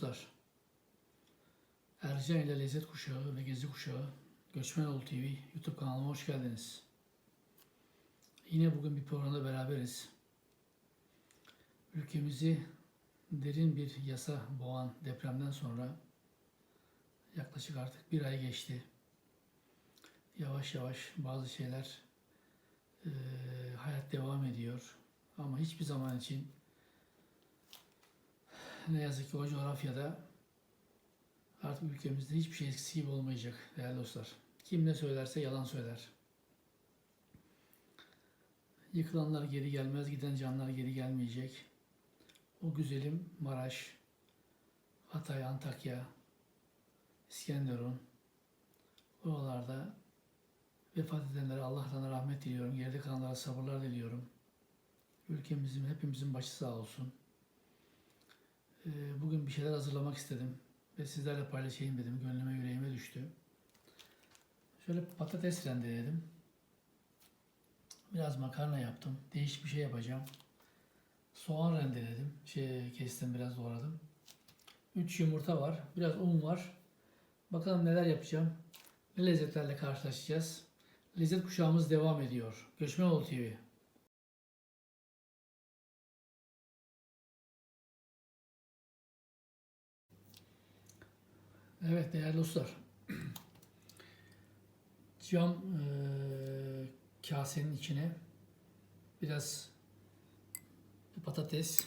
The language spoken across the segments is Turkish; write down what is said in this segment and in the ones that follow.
Dostlar, Ercan ile Lezzet Kuşağı ve Gezi Kuşağı Göçmenoğlu TV YouTube kanalıma hoş geldiniz. Yine bugün bir programda beraberiz. Ülkemizi derin bir yasa boğan depremden sonra yaklaşık artık bir ay geçti. Yavaş yavaş bazı şeyler eee, hayat devam ediyor. Ama hiçbir zaman için ne yazık ki o coğrafyada artık ülkemizde hiçbir şey eskisi gibi olmayacak değerli dostlar. Kim ne söylerse yalan söyler. Yıkılanlar geri gelmez, giden canlar geri gelmeyecek. O güzelim Maraş, Hatay, Antakya, İskenderun, oralarda vefat edenlere Allah'tan rahmet diliyorum. Geride kalanlara sabırlar diliyorum. Ülkemizin, hepimizin başı sağ olsun. Ee, Bugün bir şeyler hazırlamak istedim ve sizlerle paylaşayım dedim. Gönlüme yüreğime düştü. Şöyle patates rendeledim. Biraz makarna yaptım. Değişik bir şey yapacağım. Soğan rendeledim. Şey kestim biraz doğradım. 3 yumurta var. Biraz un var. Bakalım neler yapacağım. Ne lezzetlerle karşılaşacağız. Lezzet kuşağımız devam ediyor. Göçmenoğlu TV. Evet değerli dostlar. Cam eee, kasenin içine biraz patates,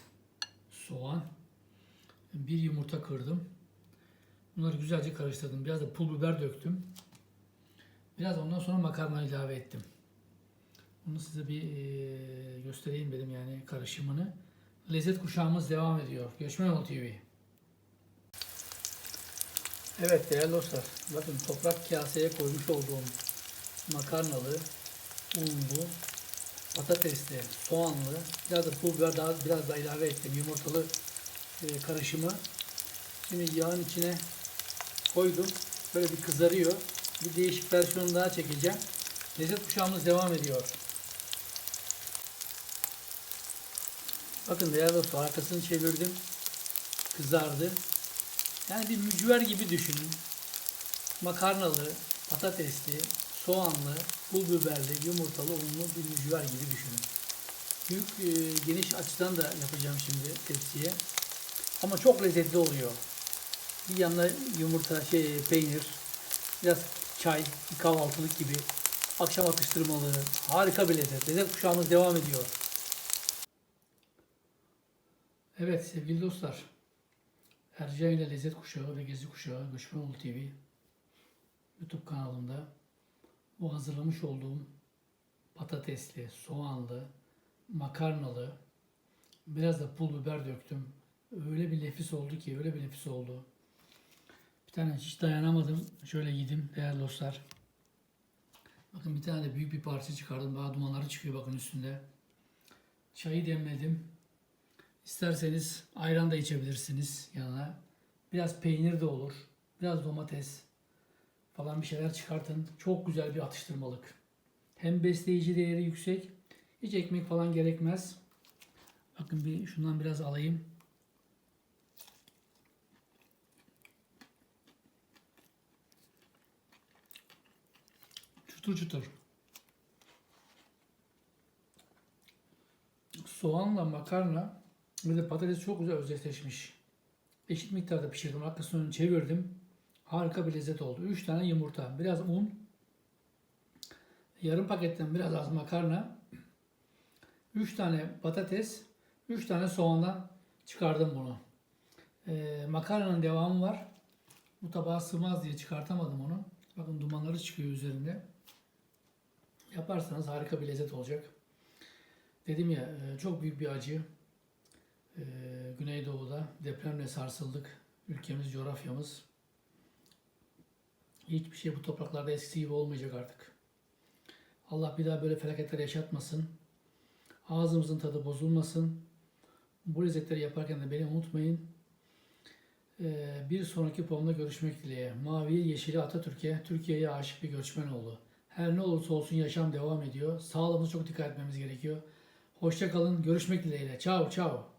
soğan, bir yumurta kırdım. Bunları güzelce karıştırdım. Biraz da pul biber döktüm. Biraz ondan sonra makarna ilave ettim. Bunu size bir eee, göstereyim dedim yani karışımını. Lezzet kuşağımız devam ediyor. Göçmenoğlu TV. Evet değerli dostlar, bakın toprak kaseye koymuş olduğum makarnalı, unlu, patatesli, soğanlı, biraz da pul biber daha biraz da ilave ettim yumurtalı e, karışımı. Şimdi yağın içine koydum. Böyle bir kızarıyor. Bir değişik versiyonu daha çekeceğim. Lezzet kuşağımız devam ediyor. Bakın değerli dostlar arkasını çevirdim. Kızardı. Yani bir mücver gibi düşünün. Makarnalı, patatesli, soğanlı, pul biberli, yumurtalı, unlu bir mücver gibi düşünün. Büyük e, geniş açıdan da yapacağım şimdi tepsiye. Ama çok lezzetli oluyor. Bir yanına yumurta, şey peynir, biraz çay, bir kahvaltılık gibi. Akşam atıştırmalığı. Harika bir lezzet. Lezzet kuşağımız devam ediyor. Evet sevgili dostlar. Ercan ile Lezzet Kuşağı ve Gezi Kuşağı Göçmenoğlu TV YouTube kanalımda bu hazırlamış olduğum patatesli, soğanlı, makarnalı, biraz da pul biber döktüm. Öyle bir nefis oldu ki, öyle bir nefis oldu. Bir tane hiç dayanamadım. Şöyle yedim değerli dostlar. Bakın bir tane de büyük bir parça çıkardım. Daha dumanları çıkıyor bakın üstünde. Çayı demledim. İsterseniz ayran da içebilirsiniz yanına. Biraz peynir de olur. Biraz domates falan bir şeyler çıkartın. Çok güzel bir atıştırmalık. Hem besleyici değeri yüksek. Hiç ekmek falan gerekmez. Bakın bir şundan biraz alayım. Çıtır çıtır. Soğanla makarna de patates çok güzel özdeşleşmiş. Eşit miktarda pişirdim. Arkasını çevirdim. Harika bir lezzet oldu. 3 tane yumurta, biraz un, yarım paketten biraz az makarna, 3 tane patates, 3 tane soğandan çıkardım bunu. Ee, makarnanın devamı var. Bu tabağa sığmaz diye çıkartamadım onu. Bakın dumanları çıkıyor üzerinde. Yaparsanız harika bir lezzet olacak. Dedim ya e, çok büyük bir acı. Ee, Güneydoğu'da depremle sarsıldık. Ülkemiz, coğrafyamız. Hiçbir şey bu topraklarda eskisi gibi olmayacak artık. Allah bir daha böyle felaketler yaşatmasın. Ağzımızın tadı bozulmasın. Bu lezzetleri yaparken de beni unutmayın. Ee, bir sonraki programda görüşmek dileğiyle. Mavi, yeşili Atatürk'e, Türkiye'ye aşık bir göçmen oldu. Her ne olursa olsun yaşam devam ediyor. Sağlığımıza çok dikkat etmemiz gerekiyor. Hoşça kalın. Görüşmek dileğiyle. Ciao ciao.